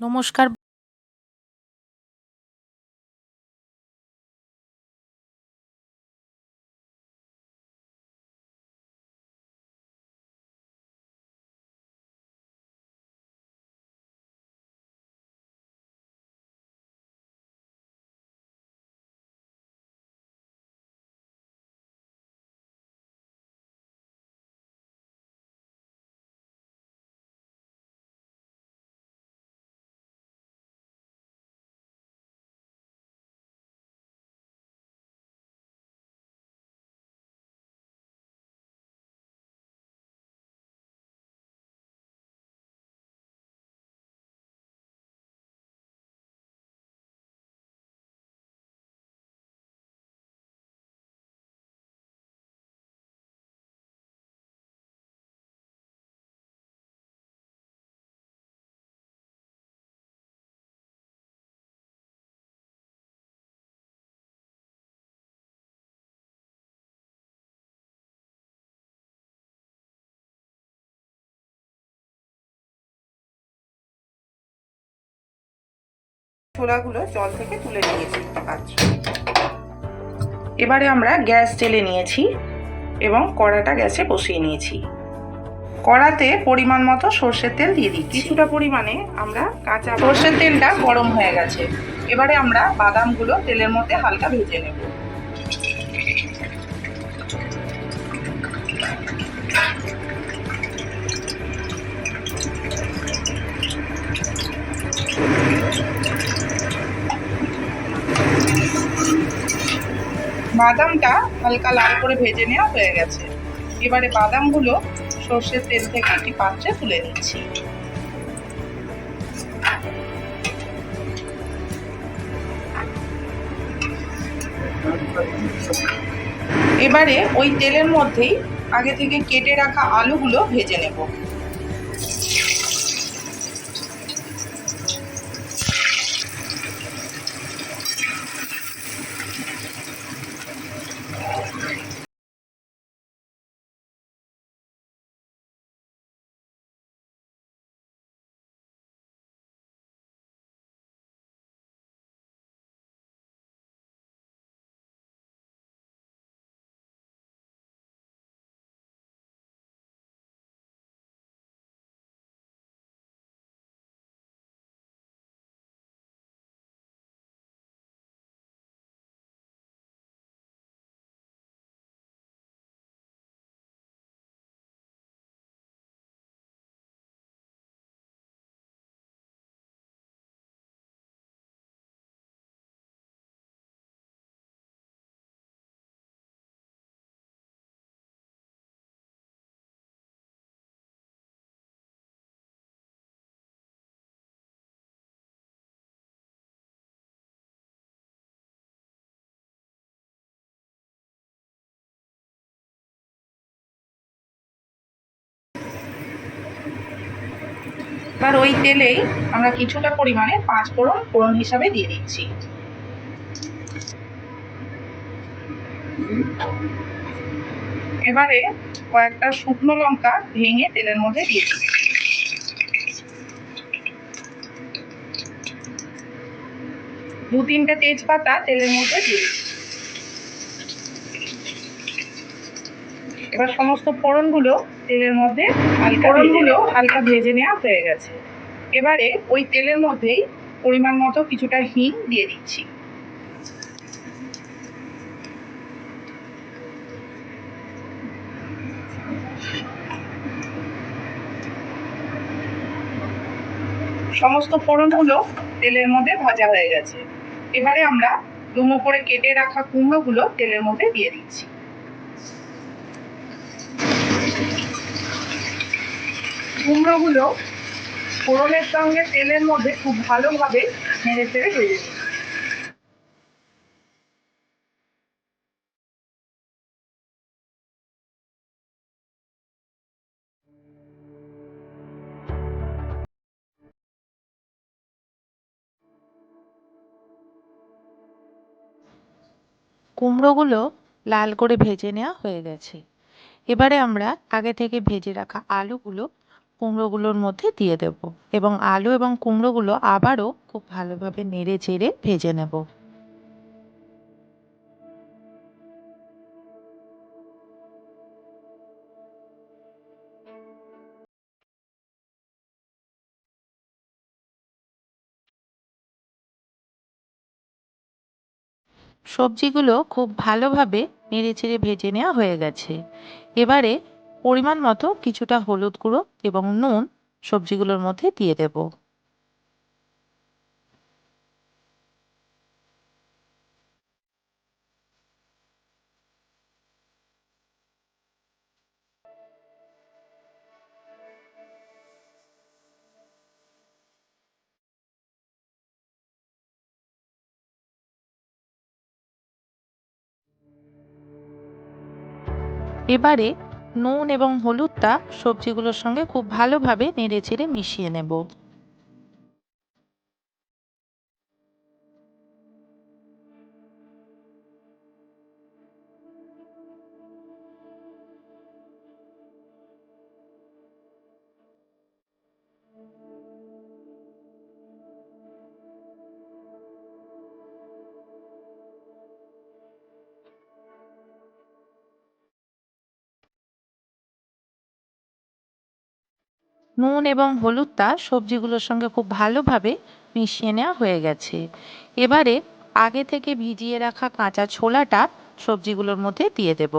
নমস্কার ছোলাগুলো জল থেকে তুলে নিয়েছি পাত্রে এবারে আমরা গ্যাস জেলে নিয়েছি এবং কড়াটা গ্যাসে বসিয়ে নিয়েছি। কড়াতে পরিমাণ মতো সর্ষের তেল দিয়ে দিই কিছুটা পরিমাণে আমরা কাঁচা সর্ষের তেলটা গরম হয়ে গেছে। এবারে আমরা বাদামগুলো তেলের মধ্যে হালকা ভেজে নেব। বাদামটা হালকা লাল করে ভেজে নেওয়া হয়ে গেছে। এবারে বাদামগুলো সর্ষের তেল থেকে একটি পাত্রে তুলে নিচ্ছি। এবারে ওই তেলের মধ্যেই আগে থেকে কেটে রাখা আলুগুলো ভেজে নেব। এবার ওই তেলেই আমরা কিছুটা পরিমাণে পাঁচ ফোড়ন ফোড়ন হিসাবে দিয়ে দিচ্ছি। এবারে কয়েকটা শুকনো লঙ্কা ভেঙে তেলের মধ্যে দিয়ে দিচ্ছি। দু তিনটে তেজপাতা তেলের মধ্যে দিয়ে এবার সমস্ত ফোড়নগুলো তেলের মধ্যে ফোড়নগুলো হালকা ভেজে নেওয়া হয়ে গেছে। এবারে ওই তেলের মধ্যেই পরিমাণ মতো কিছুটা হিং দিয়ে দিচ্ছি। সমস্ত ফোড়নগুলো তেলের মধ্যে ভাজা হয়ে গেছে। এবারে আমরা ডুমো করে কেটে রাখা কুমড়োগুলো তেলের মধ্যে দিয়ে দিচ্ছি। কুমড়োগুলো ফোড়নের সঙ্গে তেলের মধ্যে খুব ভালোভাবে নেড়ে চেড়ে ভেজে নিই কুমড়োগুলো লাল করে ভেজে নেওয়া হয়ে গেছে। এবারে আমরা আগে থেকে ভেজে রাখা আলুগুলো কুমড়োগুলোর মধ্যে দিয়ে দেব এবং আলু এবং কুমড়োগুলো আবারও খুব ভালোভাবে নেড়ে চেড়ে ভেজে নেব। সবজিগুলো খুব ভালোভাবে নেড়ে চেড়ে ভেজে নেওয়া হয়ে গেছে। এবারে পরিমাণ মতো কিছুটা হলুদ গুঁড়ো এবং নুন সবজিগুলোর মধ্যে দিয়ে দেব। এবারে নুন এবং হলুদটা সবজিগুলোর সঙ্গে খুব ভালোভাবে নেড়ে চেড়ে মিশিয়ে নেব। নুন এবং হলুদটা সবজিগুলোর সঙ্গে খুব ভালোভাবে মিশিয়ে নেওয়া হয়ে গেছে। এবারে আগে থেকে ভিজিয়ে রাখা কাঁচা ছোলাটা সবজিগুলোর মধ্যে দিয়ে দেব।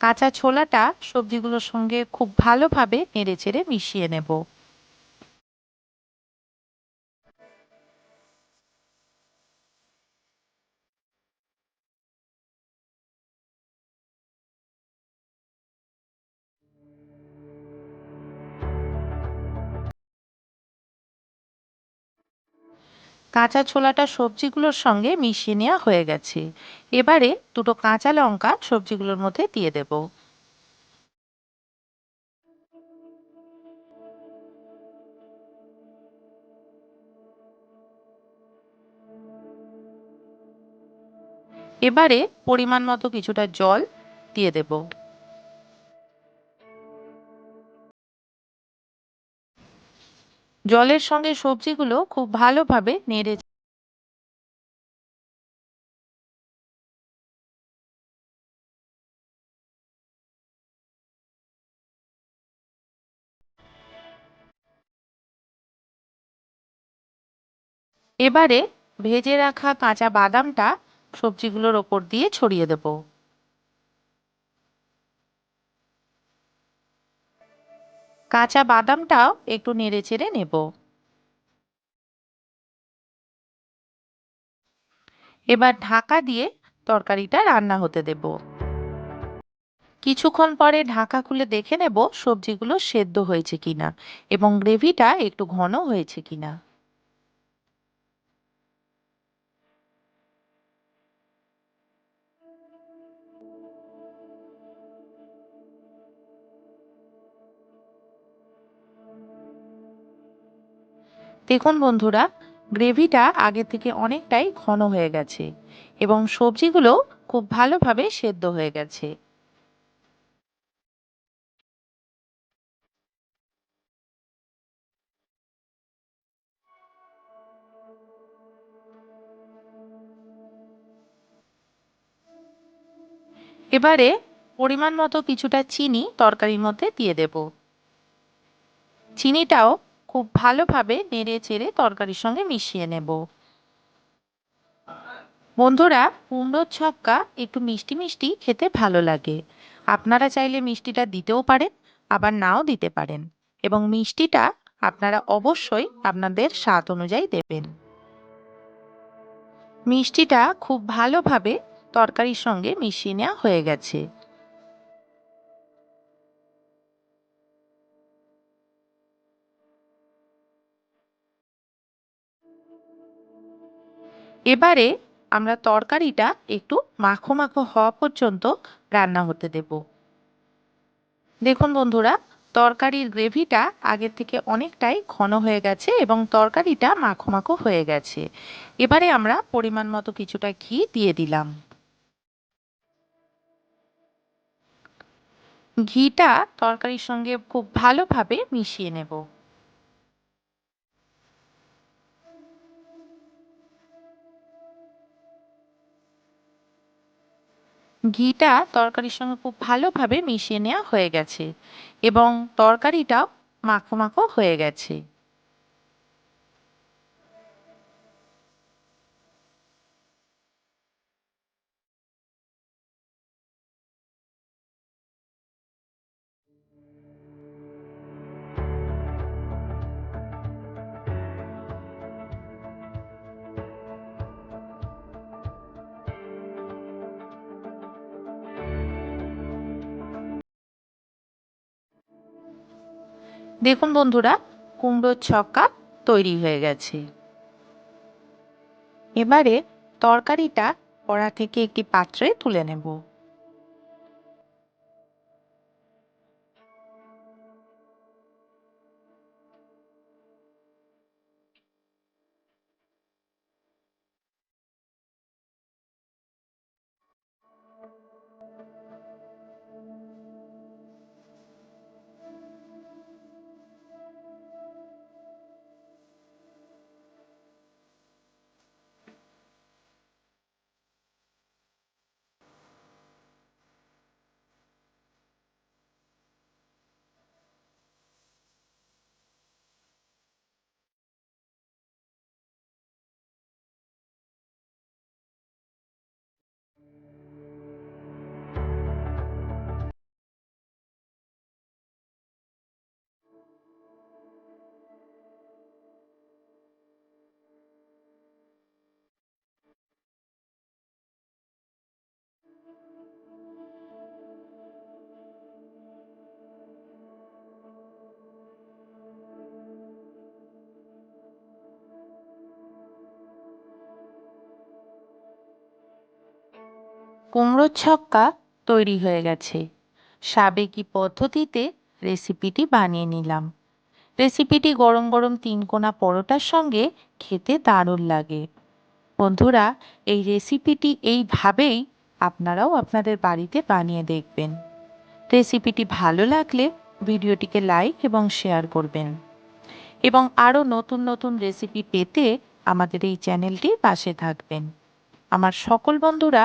কাঁচা ছোলাটা সবজিগুলোর সঙ্গে খুব ভালোভাবে নেড়ে চেড়ে মিশিয়ে নেব। কাঁচা ছোলাটা সবজিগুলোর সঙ্গে মিশিয়ে নেওয়া হয়ে গেছে। এবারে দুটো কাঁচা লঙ্কা সবজিগুলোর মধ্যে দিয়ে দেব। এবারে পরিমাণ মতো কিছুটা জল দিয়ে দেব। জলের সঙ্গে সবজিগুলো খুব ভালোভাবে নেড়ে এবারে ভেজে রাখা কাঁচা বাদামটা সবজিগুলোর ওপর দিয়ে ছড়িয়ে দেব। কাঁচা বাদামটাও একটু নেড়ে চেড়ে নেব। এবার ঢাকা দিয়ে তরকারিটা রান্না হতে দেব। কিছুক্ষণ পরে ঢাকা খুলে দেখে নেব সবজিগুলো সেদ্ধ হয়েছে কিনা এবং গ্রেভিটা একটু ঘন হয়েছে কিনা। দেখুন বন্ধুরা, গ্রেভিটা আগে থেকে অনেকটাই ঘন হয়ে গেছে এবং সবজিগুলো খুব ভালোভাবে সেদ্ধ হয়ে গেছে। এবারে পরিমাণ মতো কিছুটা চিনি তরকারির মধ্যে দিয়ে দেব। চিনিটাও খুব ভালোভাবে নেড়ে চেড়ে তরকারির সঙ্গে মিশিয়ে নেব। বন্ধুরা, কুমড়োর ছক্কা একটু মিষ্টি মিষ্টি খেতে ভালো লাগে। আপনারা চাইলে মিষ্টিটা দিতেও পারেন, আবার নাও দিতে পারেন। এবং মিষ্টিটা আপনারা অবশ্যই আপনাদের স্বাদ অনুযায়ী দেবেন। মিষ্টিটা খুব ভালোভাবে তরকারির সঙ্গে মিশিয়ে নেওয়া হয়ে গেছে। এবারে আমরা তরকারিটা একটু মাখো মাখো হওয়া পর্যন্ত রান্না হতে দেব। দেখুন বন্ধুরা, তরকারির গ্রেভিটা আগের থেকে অনেকটাই ঘন হয়ে গেছে এবং তরকারিটা মাখো মাখো হয়ে গেছে। এবারে আমরা পরিমাণ মতো কিছুটা ঘি দিয়ে দিলাম। ঘিটা তরকারির সঙ্গে খুব ভালোভাবে মিশিয়ে নেব। ঘিটা তরকারির সঙ্গে খুব ভালোভাবে মিশিয়ে নেওয়া হয়ে গেছে এবং তরকারিটাও মাখো মাখো হয়ে গেছে। দেখুন বন্ধুরা, কুমড়োর ছক্কা তৈরি হয়ে গেছে। এবারে তরকারিটা কড়া থেকে একটি পাত্রে তুলে নেব। কুমড়োর ছক্কা তৈরি হয়ে গেছে। সাবেকি পদ্ধতিতে রেসিপিটি বানিয়ে নিলাম। রেসিপিটি গরম গরম তিনকোনা পরোটার সঙ্গে খেতে দারুণ লাগে। বন্ধুরা, এই রেসিপিটি এইভাবেই আপনারাও আপনাদের বাড়িতে বানিয়ে দেখবেন। রেসিপিটি ভালো লাগলে ভিডিওটিকে লাইক এবং শেয়ার করবেন। এবং আরও নতুন নতুন রেসিপি পেতে আমাদের এই চ্যানেলটির পাশে থাকবেন। আমার সকল বন্ধুরা